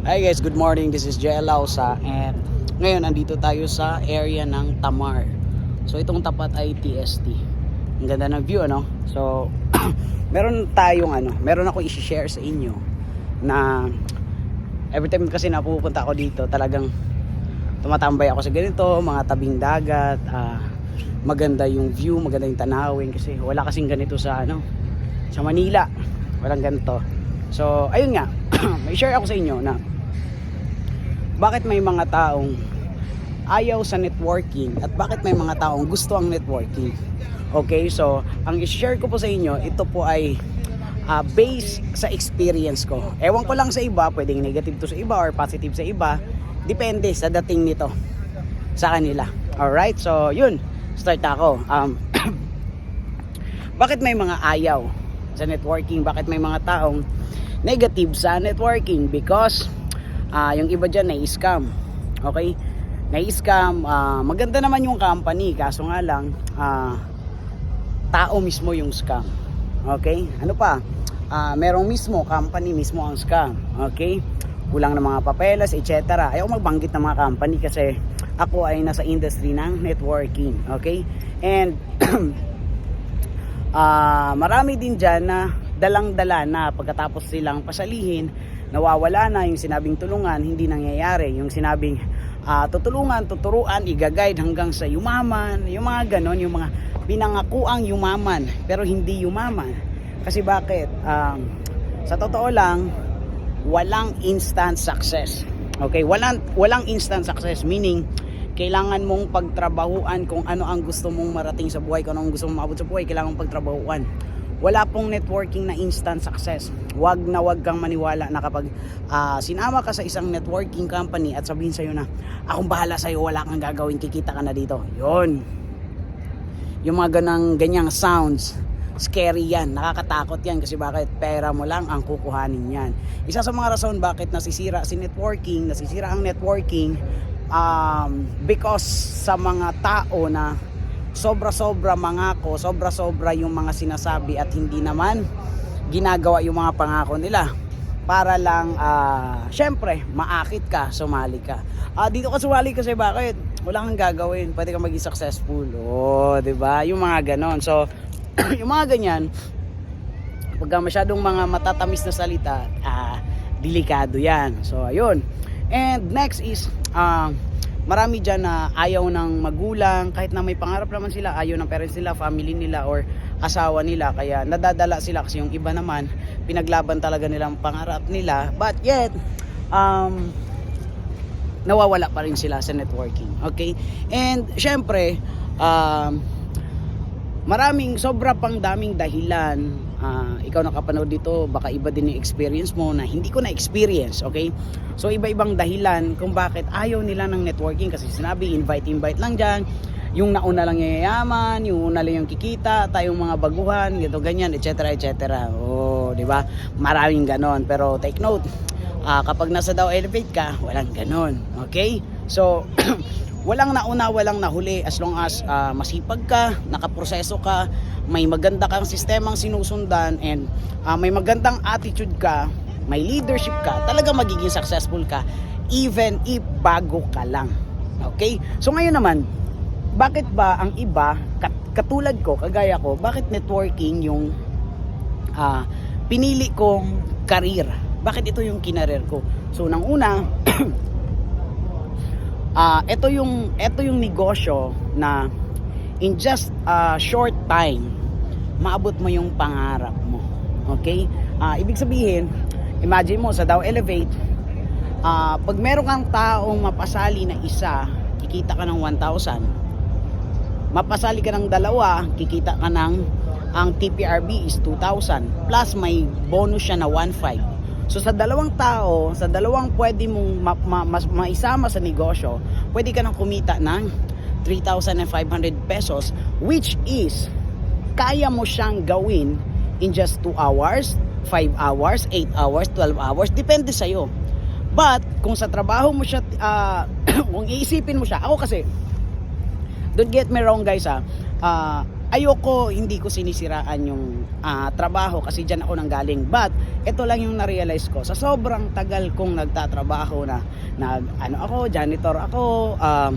Hi guys, good morning. This is JL Lausa and ngayon andito tayo sa area ng Tamar. So itong tapat ay TST. Ang ganda ng view ano. So meron tayong ano, meron ako i-share sa inyo na every time kasi napupunta ako dito, talagang tumatambay ako sa ganito, mga tabing dagat, ah, maganda yung view, maganda yung tanawin kasi wala kasing ganito sa ano, sa Manila. Walang ganito. So, ayun nga, may share ako sa inyo na bakit may mga taong ayaw sa networking at bakit may mga taong gusto ang networking. Okay, so ang i-share ko po sa inyo, ito po ay uh, based sa experience ko. Ewan ko lang sa iba, pwedeng negative to sa iba or positive sa iba. Depende sa dating nito sa kanila. Alright, so yun, start ako. Um, bakit may mga ayaw sa networking? Bakit may mga taong negative sa networking? Because ah yung iba dyan na-scam. Okay? Na-scam. ah, maganda naman yung company. Kaso nga lang, ah, tao mismo yung scam. Okay? Ano pa? Ah, merong mismo, company mismo ang scam. Okay? Kulang ng mga papeles, etc. Ayaw magbanggit ng mga company kasi ako ay nasa industry ng networking. Okay? And ah marami din dyan na dalang-dala na pagkatapos silang pasalihin, nawawala na yung sinabing tulungan, hindi nangyayari. Yung sinabing ah, tutulungan, tuturuan, igaguide hanggang sa yumaman, yung mga ganon, yung mga pinangakuang yumaman, pero hindi yumaman. Kasi bakit? Um, sa totoo lang, walang instant success. Okay, walang walang instant success meaning kailangan mong pagtrabahuan kung ano ang gusto mong marating sa buhay, kung ano ang gusto mong maabot sa buhay, kailangan mong pagtrabahuan. Wala pong networking na instant success. Wag na wag kang maniwala na kapag ah, sinama ka sa isang networking company at sabihin sa'yo na, akong bahala sa'yo, wala kang gagawin, kikita ka na dito. Yon. Yung mga ganang, ganyang sounds, scary yan, nakakatakot yan kasi bakit pera mo lang ang kukuhanin yan. Isa sa mga rason bakit nasisira si networking, nasisira ang networking um, because sa mga tao na sobra-sobra mangako, sobra-sobra yung mga sinasabi at hindi naman ginagawa yung mga pangako nila para lang ah, syempre maakit ka, sumali ka. Ah, dito ka sumali kasi bakit? Wala kang gagawin, pwede ka maging successful. Oh, 'di ba? Yung mga ganon. So, yung mga ganyan, pagka masyadong mga matatamis na salita, ah, delikado yan. So, ayun. And next is, ah, marami dyan na ayaw ng magulang, kahit na may pangarap naman sila, ayaw ng parents nila, family nila, or asawa nila. Kaya nadadala sila kasi yung iba naman, pinaglaban talaga nilang pangarap nila. But yet, um, nawawala pa rin sila sa networking. Okay? And, syempre, um, maraming sobra pang daming dahilan Ah, ikaw nakapanood dito baka iba din yung experience mo na hindi ko na experience okay? So iba-ibang dahilan kung bakit ayaw nila ng networking kasi sinabi invite invite lang dyan. Yung nauna lang yayaman yung una lang yung kikita tayong mga baguhan ganito ganyan etc etc oh di ba? Maraming ganon. Pero take note ah, kapag nasa daw elevate ka walang ganon okay? So walang nauna, walang nahuli as long as ah, masipag ka, nakaproseso ka, may maganda kang sistemang sinusundan and ah, may magandang attitude ka, may leadership ka, talaga magiging successful ka even if bago ka lang. Okay? So ngayon naman, bakit ba ang iba kat- katulad ko, kagaya ko, bakit networking yung ah, pinili kong career? Bakit ito yung kinareer ko? So nang una, ah ito yung ito yung negosyo na in just a short time maabot mo yung pangarap mo. Okay? Ah ibig sabihin, imagine mo sa Dow Elevate, ah pag meron kang taong mapasali na isa, kikita ka ng 1,000. Mapasali ka ng dalawa, kikita ka ng ang TPRB is 2,000 plus may bonus siya na 1,500. So sa dalawang tao, sa dalawang pwede mong ma- ma- mas- maisama sa negosyo, pwede ka nang kumita ng 3,500 pesos which is kaya mo siyang gawin in just 2 hours, 5 hours, 8 hours, 12 hours, depende sa'yo. But kung sa trabaho mo siya, ah, kung iisipin mo siya, ako kasi, don't get me wrong guys ha, Ah, ayoko, hindi ko sinisiraan yung ah, trabaho kasi dyan ako nanggaling. But, ito lang yung na-realize ko. Sa sobrang tagal kong nagtatrabaho na, nag, ano ako, janitor ako, um,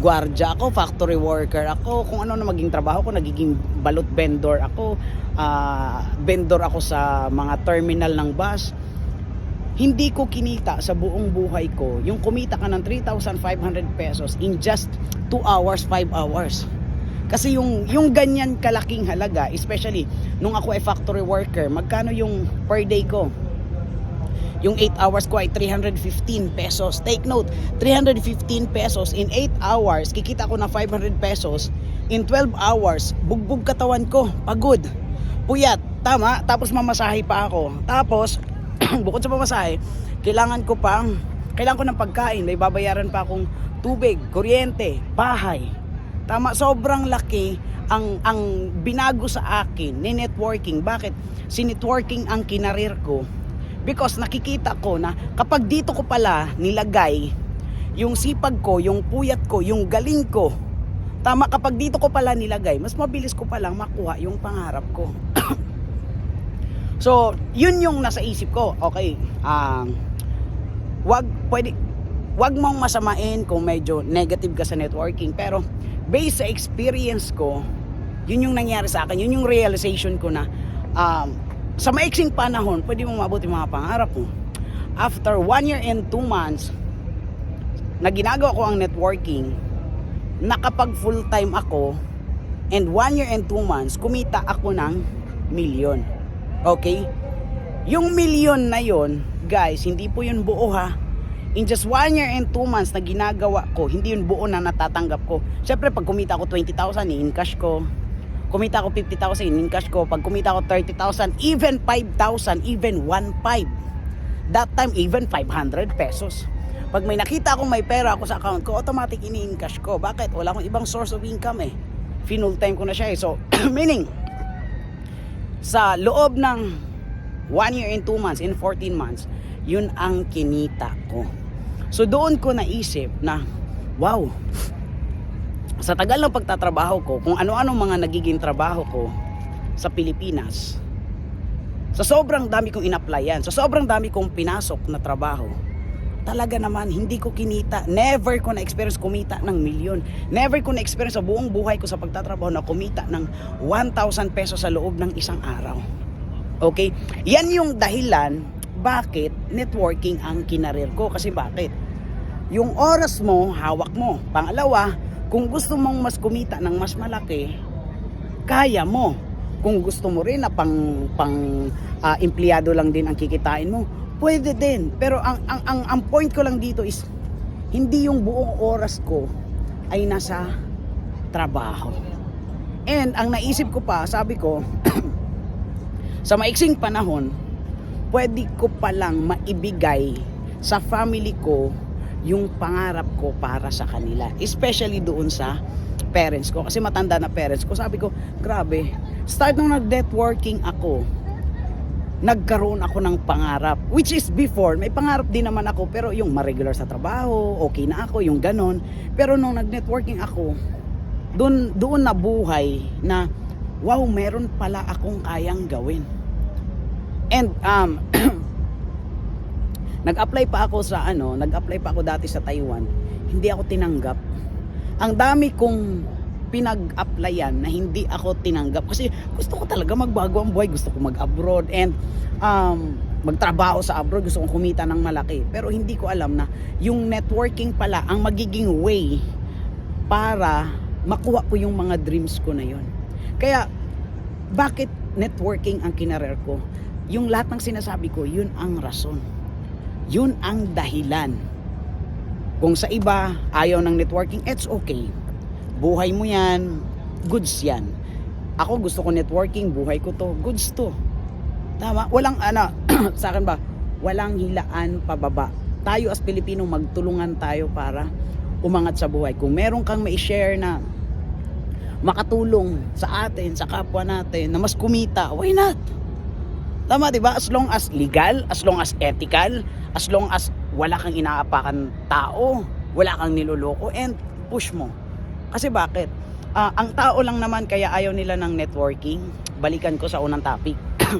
gwardiya ako, factory worker ako, kung ano na maging trabaho ko, nagiging balot vendor ako, ah, vendor ako sa mga terminal ng bus. Hindi ko kinita sa buong buhay ko yung kumita ka ng 3,500 pesos in just 2 hours, 5 hours. Kasi yung yung ganyan kalaking halaga, especially nung ako ay factory worker, magkano yung per day ko? Yung 8 hours ko ay 315 pesos. Take note, 315 pesos in 8 hours, kikita ko na 500 pesos. In 12 hours, bugbog katawan ko, pagod, puyat, tama, tapos mamasahe pa ako. Tapos, bukod sa pamasahe, kailangan ko pang, kailangan ko ng pagkain, may babayaran pa akong tubig, kuryente, bahay. Tama, sobrang laki ang ang binago sa akin ni networking. Bakit? Si networking ang kinarir ko because nakikita ko na kapag dito ko pala nilagay yung sipag ko, yung puyat ko, yung galing ko. Tama, kapag dito ko pala nilagay, mas mabilis ko palang makuha yung pangarap ko. so, yun yung nasa isip ko. Okay, um, wag pwede wag mong masamain kung medyo negative ka sa networking pero based sa experience ko yun yung nangyari sa akin yun yung realization ko na um, sa maiksing panahon pwede mong yung mga pangarap mo. After one year and two months na ginagawa ko ang networking nakapag full time ako and one year and two months kumita ako ng milyon okay? Yung milyon na yon, guys, hindi po yun buo ha. In just one year and two months na ginagawa ko, hindi yun buo na natatanggap ko. Siyempre, pag kumita ako 20,000, in cash ko. Kumita ako 50,000, in cash ko. Pag kumita ako 30,000, even 5,000, even 1.5. That time, even 500 pesos. Pag may nakita akong may pera ako sa account ko, automatic ini-in cash ko. Bakit? Wala akong ibang source of income eh. Full time ko na siya eh. So, meaning, sa loob ng 1 year and 2 months, in 14 months, yun ang kinita ko. So doon ko naisip na, wow, sa tagal ng pagtatrabaho ko, kung ano-ano mga nagiging trabaho ko sa Pilipinas, sa sobrang dami kong in-applyan, sa sobrang dami kong pinasok na trabaho, talaga naman hindi ko kinita. Never ko na-experience kumita ng milyon. Never ko na-experience sa buong buhay ko sa pagtatrabaho na kumita ng 1,000 pesos sa loob ng isang araw. Okay? Yan yung dahilan bakit networking ang kinarir ko. Kasi bakit? Yung oras mo, hawak mo. Pangalawa, kung gusto mong mas kumita ng mas malaki, kaya mo. Kung gusto mo rin na pang pang ah, empleyado lang din ang kikitain mo, pwede din. Pero ang ang ang, ang point ko lang dito is hindi yung buong oras ko ay nasa trabaho. And ang naisip ko pa, sabi ko, sa maiksing panahon, pwede ko palang maibigay sa family ko yung pangarap ko para sa kanila. Especially doon sa parents ko. Kasi matanda na parents ko. Sabi ko, grabe, start nung nag-networking ako, nagkaroon ako ng pangarap. Which is before, may pangarap din naman ako, pero yung ma-regular sa trabaho, okay na ako, yung ganon. Pero nung nag-networking ako, doon, doon na buhay na, wow, meron pala akong kayang gawin. And um nag-apply pa ako sa ano, nag-apply pa ako dati sa Taiwan. Hindi ako tinanggap. Ang dami kong pinag-applyan na hindi ako tinanggap kasi gusto ko talaga magbago ang buhay, gusto ko mag-abroad and um, magtrabaho sa abroad, gusto kong kumita ng malaki. Pero hindi ko alam na yung networking pala ang magiging way para makuha ko yung mga dreams ko na yun. Kaya bakit networking ang kinarer ko? Yung lahat ng sinasabi ko, yun ang rason. Yun ang dahilan. Kung sa iba, ayaw ng networking, it's okay. Buhay mo yan, goods yan. Ako gusto ko networking, buhay ko to, goods to. Tama? Walang ano, sa akin ba, walang hilaan pababa. Tayo as Pilipino, magtulungan tayo para umangat sa buhay. Kung meron kang mai-share na makatulong sa atin, sa kapwa natin, na mas kumita, why not? Tama, di ba? As long as legal, as long as ethical, as long as wala kang inaapakan tao, wala kang niloloko, and push mo. Kasi bakit? Ah, ang tao lang naman kaya ayaw nila ng networking. Balikan ko sa unang topic.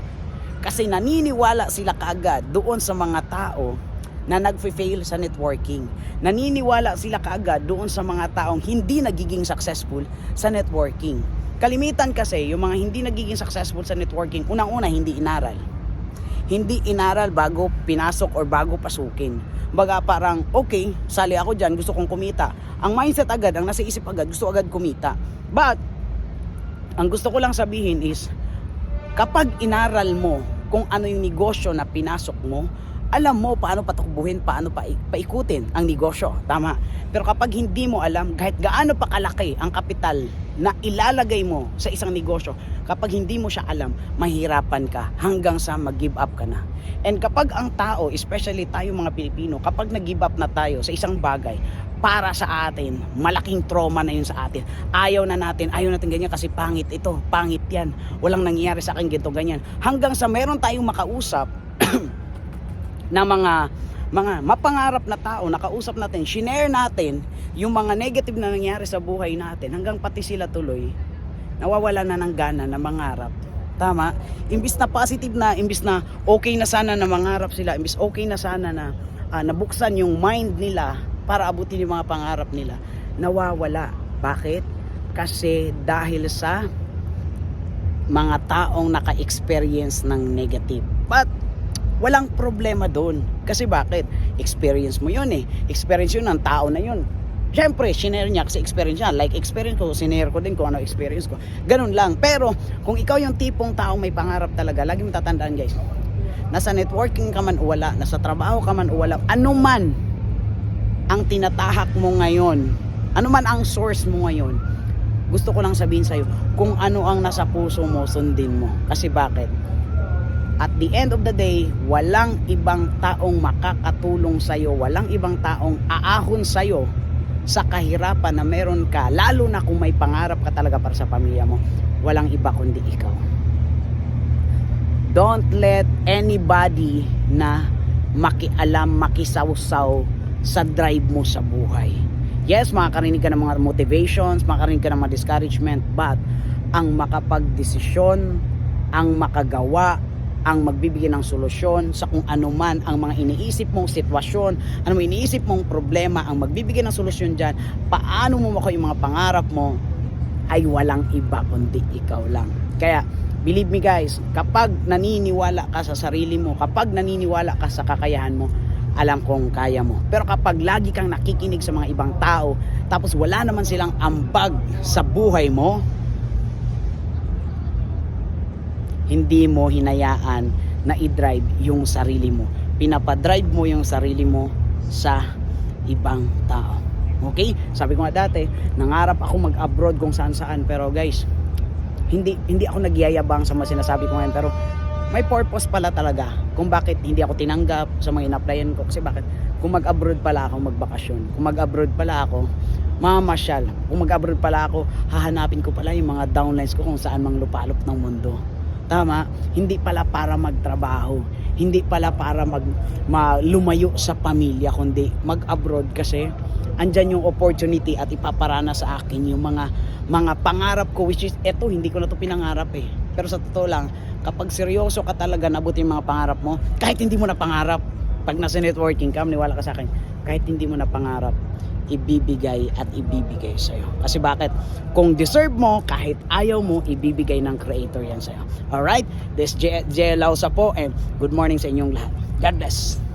Kasi naniniwala sila kaagad doon sa mga tao na nagfe-fail sa networking. Naniniwala sila kaagad doon sa mga taong hindi nagiging successful sa networking. Kalimitan kasi yung mga hindi nagiging successful sa networking, unang-una hindi inaral. Hindi inaral bago pinasok or bago pasukin. Baga parang, okay, sali ako dyan, gusto kong kumita. Ang mindset agad, ang nasa isip agad, gusto agad kumita. But, ang gusto ko lang sabihin is, kapag inaral mo kung ano yung negosyo na pinasok mo, alam mo paano patukbuhin, paano pa paikutin ang negosyo. Tama. Pero kapag hindi mo alam, kahit gaano pa kalaki ang kapital na ilalagay mo sa isang negosyo, kapag hindi mo siya alam, mahirapan ka hanggang sa mag-give up ka na. And kapag ang tao, especially tayo mga Pilipino, kapag nag-give up na tayo sa isang bagay, para sa atin, malaking trauma na yun sa atin. Ayaw na natin, ayaw natin ganyan kasi pangit ito, pangit yan. Walang nangyayari sa akin ganito, ganyan. Hanggang sa meron tayong makausap na mga mga mapangarap na tao, nakausap natin, shinare natin yung mga negative na nangyari sa buhay natin hanggang pati sila tuloy nawawala na ng gana na mangarap. Tama? Imbis na positive na, imbis na okay na sana na mangarap sila, imbis okay na sana na ah, nabuksan yung mind nila para abutin yung mga pangarap nila, nawawala. Bakit? Kasi dahil sa mga taong naka-experience ng negative. But walang problema doon. Kasi bakit? Experience mo yun eh. Experience yun ng tao na yun. Siyempre, sinare niya kasi experience niya. Like experience ko, sinare ko din kung ano experience ko. Ganun lang. Pero, kung ikaw yung tipong taong may pangarap talaga, lagi mo tatandaan guys, nasa networking ka man o wala, nasa trabaho ka man o wala, ano man ang tinatahak mo ngayon, ano man ang source mo ngayon, gusto ko lang sabihin sa'yo, kung ano ang nasa puso mo, sundin mo. Kasi bakit? At the end of the day, walang ibang taong makakatulong sa'yo, walang ibang taong aahon sa'yo sa kahirapan na meron ka, lalo na kung may pangarap ka talaga para sa pamilya mo, walang iba kundi ikaw. Don't let anybody na makialam, makisawsaw sa drive mo sa buhay. Yes, makakarinig ka ng mga motivations, makakarinig ka ng mga discouragement, but ang makapagdesisyon, ang makagawa, ang magbibigay ng solusyon sa kung ano man ang mga iniisip mong sitwasyon, ano mo iniisip mong problema, ang magbibigay ng solusyon dyan, paano mo makuha yung mga pangarap mo, ay walang iba kundi ikaw lang. Kaya, believe me guys, kapag naniniwala ka sa sarili mo, kapag naniniwala ka sa kakayahan mo, alam kong kaya mo. Pero kapag lagi kang nakikinig sa mga ibang tao, tapos wala naman silang ambag sa buhay mo, hindi mo hinayaan na i-drive yung sarili mo. Pinapadrive mo yung sarili mo sa ibang tao. Okay? Sabi ko nga dati, nangarap ako mag-abroad kung saan saan. Pero guys, hindi hindi ako nagyayabang sa mga sinasabi ko ngayon. Pero may purpose pala talaga kung bakit hindi ako tinanggap sa mga in-applyan ko. Kasi bakit? Kung mag-abroad pala ako magbakasyon. Kung mag-abroad pala ako, mamasyal. Kung mag-abroad pala ako, hahanapin ko pala yung mga downlines ko kung saan mang lupalop ng mundo. Tama? Hindi pala para magtrabaho. Hindi pala para mag, ma, lumayo sa pamilya, kundi mag-abroad kasi andyan yung opportunity at ipaparana sa akin yung mga mga pangarap ko which is eto hindi ko na to pinangarap eh pero sa totoo lang kapag seryoso ka talaga nabutin yung mga pangarap mo kahit hindi mo na pangarap pag nasa networking ka maniwala ka sa akin kahit hindi mo na pangarap ibibigay at ibibigay sa'yo. Kasi bakit? Kung deserve mo, kahit ayaw mo, ibibigay ng creator yan sa'yo. Alright? This is J. J. Lausa po and good morning sa inyong lahat. God bless.